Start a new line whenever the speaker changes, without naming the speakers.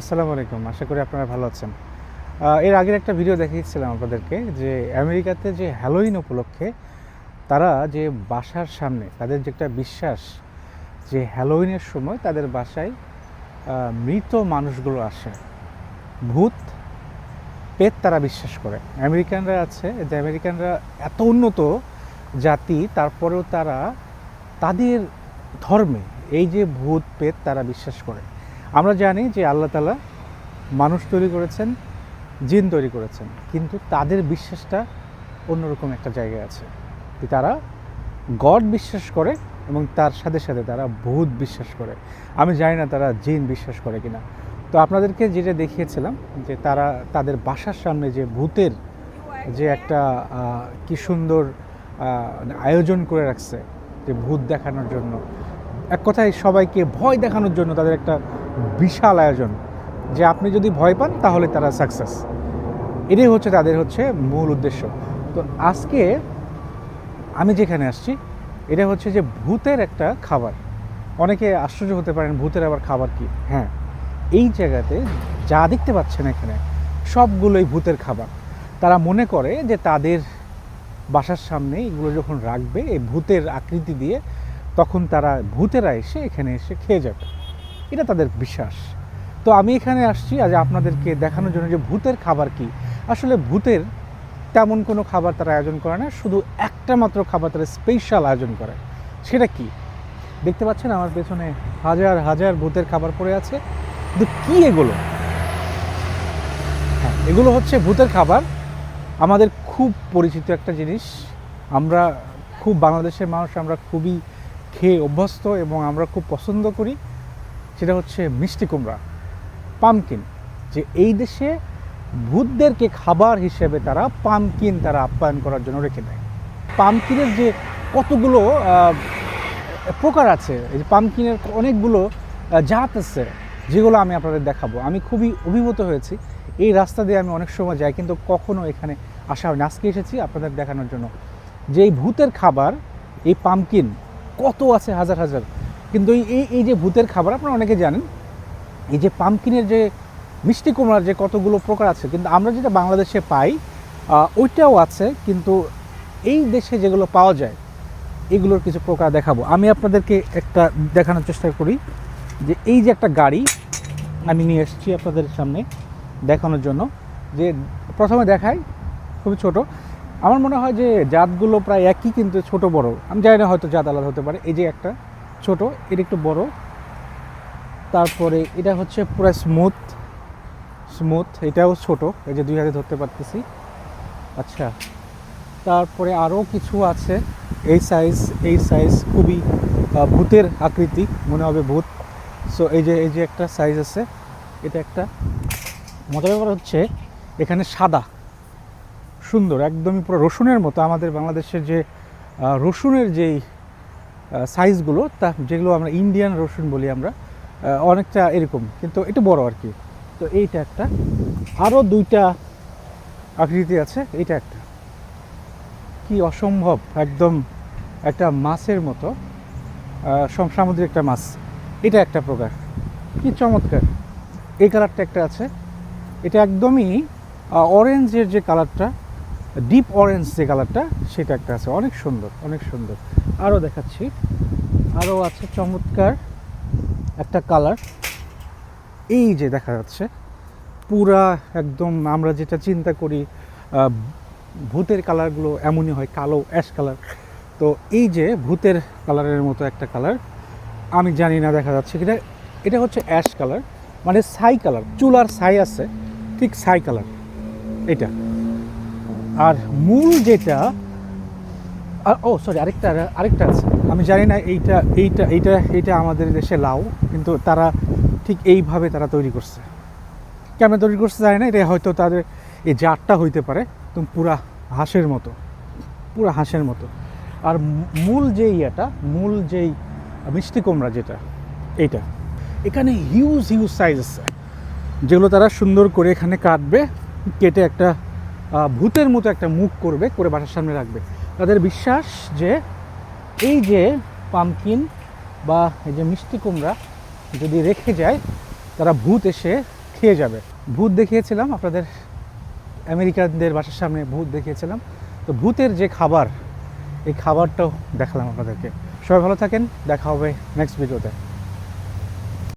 আসসালামু আলাইকুম, আশা করি আপনারা ভালো আছেন। এর আগের একটা ভিডিও দেখিয়েছিলাম আপনাদেরকে যে আমেরিকাতে যে হ্যালোইন উপলক্ষে তারা যে বাসার সামনে, তাদের যে একটা বিশ্বাস যে হ্যালোইনের সময় তাদের বাসায় মৃত মানুষগুলো আসে। ভূত পেত তারা বিশ্বাস করে। আমেরিকানরা আছে, যে আমেরিকানরা এত উন্নত জাতি, তারপরেও তারা তাদের ধর্মে এই যে ভূত পেত তারা বিশ্বাস করে। আমরা জানি যে আল্লাহ তালা মানুষ তৈরি করেছেন জিন তৈরি করেছেন কিন্তু তাদের বিশ্বাসটা অন্যরকম একটা জায়গায় আছে। তারা গড বিশ্বাস করে এবং তার সাথে সাথে তারা ভূত বিশ্বাস করে। আমি জানি না তারা জিন বিশ্বাস করে কিনা। তো আপনাদেরকে যেটা দেখিয়েছিলাম যে তারা তাদের বাসার সামনে যে ভূতের যে একটা কি সুন্দর আহ, আয়োজন করে রাখছে যে ভূত দেখানোর জন্য। এক কথায় সবাইকে ভয় দেখানোর জন্য তাদের একটা বিশাল আয়োজন যে আপনি যদি ভয় পান, তাহলে তারা সাকসেস এটাই হচ্ছে তাদের হচ্ছে মূল উদ্দেশ্য। তো আজকে আমি যেখানে আসছি, এটা হচ্ছে যে ভূতের একটা খাবার। অনেকে আশ্চর্য হতে পারেন, ভূতের আবার খাবার কি? হ্যাঁ এই জায়গাতে যা দেখতে পাচ্ছেন এখানে, সবগুলোই ভূতের খাবার। তারা মনে করে যে তাদের বাসার সামনে এগুলো যখন রাখবে, এই ভূতের আকৃতি দিয়ে, তখন তারা, ভূতেরা এসে এখানে এসে খেয়ে যাবে। এটা তাদের বিশ্বাস। তো আমি এখানে আসছি আজ আপনাদেরকে দেখানোর জন্য যে ভূতের খাবার কি। আসলে ভূতের তেমন কোনো খাবার তারা আয়োজন করে না, শুধু একটা মাত্র খাবার তারা স্পেশাল আয়োজন করে। সেটা কি? দেখতে পাচ্ছেন আমার পেছনে হাজার হাজার ভূতের খাবার পড়ে আছে। কিন্তু কি এগুলো? হ্যাঁ এগুলো হচ্ছে ভূতের খাবার। আমাদের খুব পরিচিত একটা জিনিস। আমরা খুব বাংলাদেশের মানুষ, আমরা খুবই খেয়ে অভ্যস্ত এবং আমরা খুব পছন্দ করি। সেটা হচ্ছে মিষ্টি কুমড়া, পামকিন। যে এই দেশে ভূতদেরকে খাবার হিসেবে তারা পামকিন তারা আপ্যায়ন করার জন্য রেখে দেয়। পামকিনের যে কতগুলো প্রকার আছে, এই যে পামকিনের অনেকগুলো জাত আছে, যেগুলো আমি আপনাদের দেখাবো। আমি খুবই অভিভূত হয়েছি। এই রাস্তা দিয়ে আমি অনেক সময় যাই, কিন্তু কখনো এখানে আসা হয়নি। আজকে এসেছি আপনাদের দেখানোর জন্য। যে এই ভূতের খাবার, এই পামকিন, কত আছে হাজার হাজার। কিন্তু এই- এই যে ভূতের খাবার, আপনারা অনেকে জানেন, এই যে পামকিনের যে মিষ্টি কুমড়ার যে কতগুলো প্রকার আছে, কিন্তু আমরা যেটা বাংলাদেশে পাই ওইটাও আছে, কিন্তু এই দেশে যেগুলো পাওয়া যায়, এগুলোর কিছু প্রকার দেখাবো। আমি আপনাদেরকে একটা দেখানোর চেষ্টা করি, যে এই যে একটা গাড়ি আমি নিয়ে এসেছি আপনাদের সামনে দেখানোর জন্য, যে প্রথমে দেখাই খুবই ছোট। আমার মনে হয় যে জাতগুলো প্রায় একই, কিন্তু ছোট বড়। আমি জানি না হয়তো জাত আলাদা হতে পারে। এই যে একটা ছোট, এটা একটু বড়। তারপরে এটা হচ্ছে পুরো স্মুথ স্মুথ এটাও ছোট, এই যে দুই হাতে ধরতে পারতেছি। আচ্ছা তারপরে আরও কিছু আছে। এই সাইজ এই সাইজ খুবই ভূতের আকৃতি, মনে হবে ভূত। সো এই যে এই যে একটা সাইজ আছে, এটা একটা। মজার ব্যাপার হচ্ছে, এখানে সাদা। সুন্দর, একদমই পুরো রসুনের মতো আমাদের বাংলাদেশের যে রসুনের যেই সাইজগুলো তা যেগুলো আমরা ইন্ডিয়ান রসুন বলি আমরা অনেকটা এরকম, কিন্তু একটু বড় আর কি। তো এইটা একটা। আরও দুইটা আকৃতি আছে, এইটা একটা। কি অসম্ভব, একদম একটা মাছের মতো সামুদ্রিক একটা মাছ। এটা একটা প্রকার। কি চমৎকার। এই কালারটা একটা আছে। এটা একদমই অরেঞ্জের যে কালারটা ডিপ অরেঞ্জ যে কালারটা, সেটা একটা আছে। অনেক সুন্দর অনেক সুন্দর। আরও দেখাচ্ছি। আরও আছে চমৎকার একটা কালার। এই যে দেখা যাচ্ছে, পুরা একদম আমরা যেটা চিন্তা করি ভূতের কালারগুলো এমনই হয়, কালো অ্যাশ কালার। তো এই যে ভূতের কালারের মতো একটা কালার, আমি জানি না দেখা যাচ্ছে কিনা। এটা হচ্ছে অ্যাশ কালার মানে ছাই কালার। চুলার ছাই আছে, ঠিক ছাই কালার। এটা। আর মূল যেটা ও সরি আরেকটা আরেকটা আছে। আমি জানি না এইটা এইটা এইটা এইটা আমাদের দেশে লাউ, কিন্তু তারা ঠিক এইভাবে তারা তৈরি করছে। কেমন তৈরি করছে জানি না, এটা হয়তো তাদের এই জাতটা হইতে পারে তুমি পুরা হাঁসের মতো, পুরা হাঁসের মতো। আর মূল যে ইয়েটা, মূল যেই মিষ্টি কুমড়া যেটা, এইটা। এখানে হিউজ হিউজ সাইজ আছে। যেগুলো তারা সুন্দর করে এখানে কাটবে, কেটে একটা ভূতের মতো একটা মুখ করবে, করে বাসার সামনে রাখবে। তাদের বিশ্বাস যে এই যে পামকিন বা এই যে মিষ্টি কুমড়া যদি রেখে যায়, তারা ভূত এসে খেয়ে যাবে। ভূত দেখিয়েছিলাম, আপনাদের আমেরিকানদের বাসার সামনে ভূত দেখিয়েছিলাম। তো ভূতের যে খাবার, এই খাবারটাও দেখালাম আপনাদেরকে। সবাই ভালো থাকেন, দেখা হবে নেক্সট ভিডিওতে